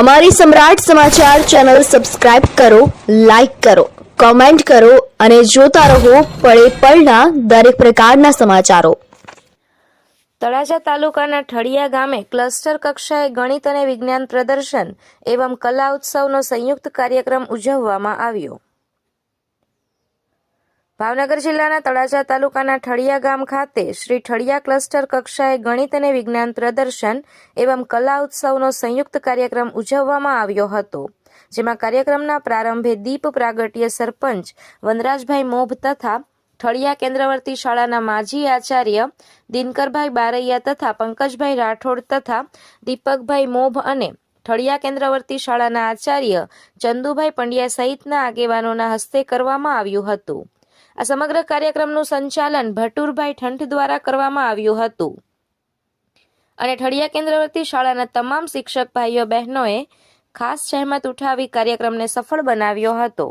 અમારી સમ્રાટ સમાચાર ચેનલ સબસ્ક્રાઇબ કરો, લાઇક કરો, કોમેન્ટ કરો અને જોતા રહો પળે પળના દરેક પ્રકારના સમાચારો. તળાજા તાલુકાના ઠળિયા ગામે ક્લસ્ટર કક્ષાએ ગણિત અને વિજ્ઞાન પ્રદર્શન એવં કલા ઉત્સવનો સંયુક્ત કાર્યક્રમ ઉજવવામાં આવ્યો. ભાવનગર જિલ્લાના તળાજા તાલુકાના ઠળિયા ગામ ખાતે શ્રી ઠળિયા ક્લસ્ટર કક્ષાએ ગણિત અને વિજ્ઞાન પ્રદર્શન એવં કલા ઉત્સવનો સંયુક્ત કાર્યક્રમ ઉજવવામાં આવ્યો હતો, જેમાં કાર્યક્રમના પ્રારંભે દીપ પ્રાગટ્ય સરપંચ વનરાજભાઈ મોભ તથા ઠળિયા કેન્દ્રવર્તી શાળાના માજી આચાર્ય દિનકરભાઈ બારૈયા તથા પંકજભાઈ રાઠોડ તથા દીપકભાઈ મોભ અને ઠળિયા કેન્દ્રવર્તી શાળાના આચાર્ય ચંદુભાઈ પંડ્યા સહિતના આગેવાનોના હસ્તે કરવામાં આવ્યું હતું. આ સમગ્ર કાર્યક્રમનું સંચાલન ભટુરભાઈ ઠંઠ દ્વારા કરવામાં આવ્યું હતું. અને ઠળિયા કેન્દ્રવર્તી શાળાના તમામ શિક્ષક ભાઈઓ બહેનોએ ખાસ જહેમત ઉઠાવી કાર્યક્રમને સફળ બનાવ્યો હતો.